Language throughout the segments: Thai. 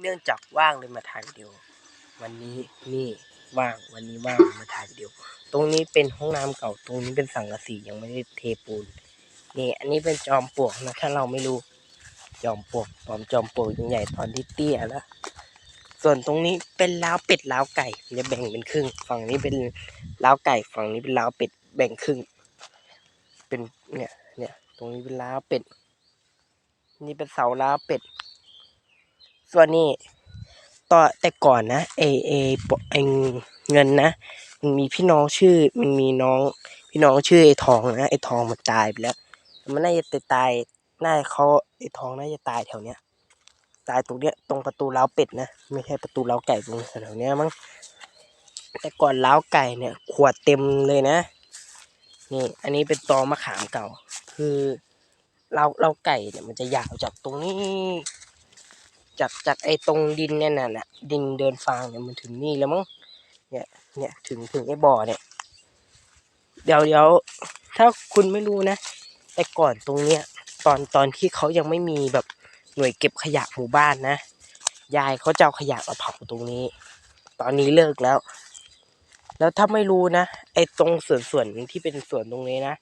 เนื่องจากว่างเลยมาถ่ายวิดีโอ วันนี้นี่ว่างวันนี้ว่างมาถ่ายวิดีโอ ตรงนี้เป็นห้องน้ำเก่าตรงนี้เป็นสังกะสียังไม่ได้เทปูนนี่อันนี้เป็นจอมปลวกนะถ้าเราไม่รู้จอมปลวกตอนจอมปลวกใหญ่ตอนที่เตี้ยแล้วส่วนตรงนี้เป็นล้าวเป็ดล้าวไก่จะแบ่งเป็นครึ่ง ฝั่งนี้เป็นล้าวไก่ ฝั่งนี้เป็นล้าวเป็ดแบ่งครึ่ง เป็นเนี่ยเนี่ยตรงนี้เป็นล้าวเป็ด นี่เป็นเสาล้าวเป็ด ส่วนนี้ต่อแต่ก่อนนะเอเอไอเงินนะมันมีพี่น้องชื่อมันมีน้องพี่น้องชื่อไอทองนะไอทองมันตายไปแล้ว มันน่าจะตายน่าเขาไอทองน่าจะตายแถวเนี้ยตายตรงเนี้ยตรงประตูเล้าเป็ดนะไม่ใช่ประตูเล้าไก่ตรงแถวเนี้ยมั้งแต่ก่อนเล้าไก่เนี่ย ขวดเต็มเลยนะ นี่ อันนี้เป็นตอมะขามเก่า คือเราเราไก่เนี่ยมันจะยาวจากตรงนี้ จากจากไอ้ตรงดินเนี่ยน่ะน่ะดินเดินฟางเนี่ยมันถึงนี่แล้วมั้งเนี่ยเนี่ยถึงถึงไอ้บ่อเนี่ยเดี๋ยวเดี๋ยวถ้าคุณไม่รู้นะ แต่ก่อนตรงเนี้ยตอนตอนที่เขายังไม่มีแบบหน่วยเก็บขยะหมู่บ้านนะยายเขาจะเอาขยะมาเผาตรงนี้ ตอนนี้เลิกแล้ว แล้วถ้าไม่รู้นะไอ้ตรงส่วนส่วนที่เป็นส่วนตรงนี้นะ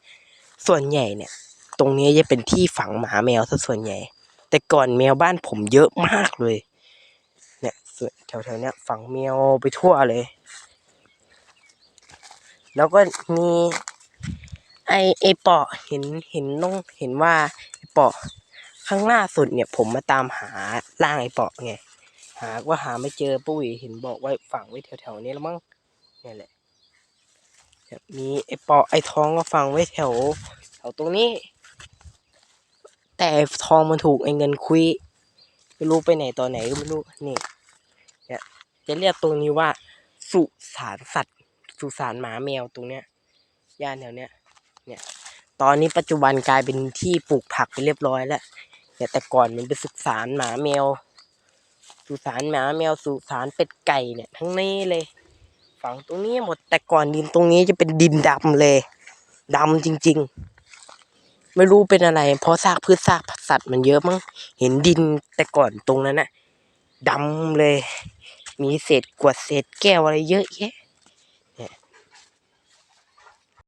ส่วนใหญ่เนี่ย ตรงนี้จะเป็นที่ฝังหมาแมวซะส่วนใหญ่ แต่ก่อนแมวบ้านผมเยอะมากเลย เนี่ยแถวๆเนี้ยฝังแมวไปทั่วเลย แล้วก็มีไอไอเปาะเห็นเห็นน้องเห็นว่าไอเปาะข้างหน้าสุดเนี่ย ผมมาตามหาร่างไอเปาะไงหาว่าหาไม่เจอปุ้ยเห็นบอกไว้ฝังไว้แถวๆนี้แล้วมั้งนี่แหละมีไอเปาะไอทองก็ฝังไว้แถวแถวตรงนี้ แต่ทองมันถูกไอ้เงินคุยไม่รู้ไปไหนตอนไหนก็ไม่รู้นี่เนี่ยจะเรียกตรงนี้ว่า สุสานสัตว์ สุสานหมาแมวตรงเนี้ยย่านแถวเนี้ยเนี่ยตอนนี้ปัจจุบันกลายเป็นที่ปลูกผักไปเรียบร้อยแล้วเนี่ยแต่ก่อนมันเป็นสุสานหมาแมว สุสานหมาแมวสุสานเป็ดไก่เนี่ยทั้งนี้เลยฝังตรงนี้หมดแต่ก่อนดินตรงนี้จะเป็นดินดำเลยดำจริง ๆ ไม่รู้เป็นอะไร เพราะซากพืชซากสัตว์มันเยอะมั้งเห็นดินแต่ก่อนตรงนั้นน่ะดำเลย มีเศษกรวดเศษแก้วอะไรเยอะแยะ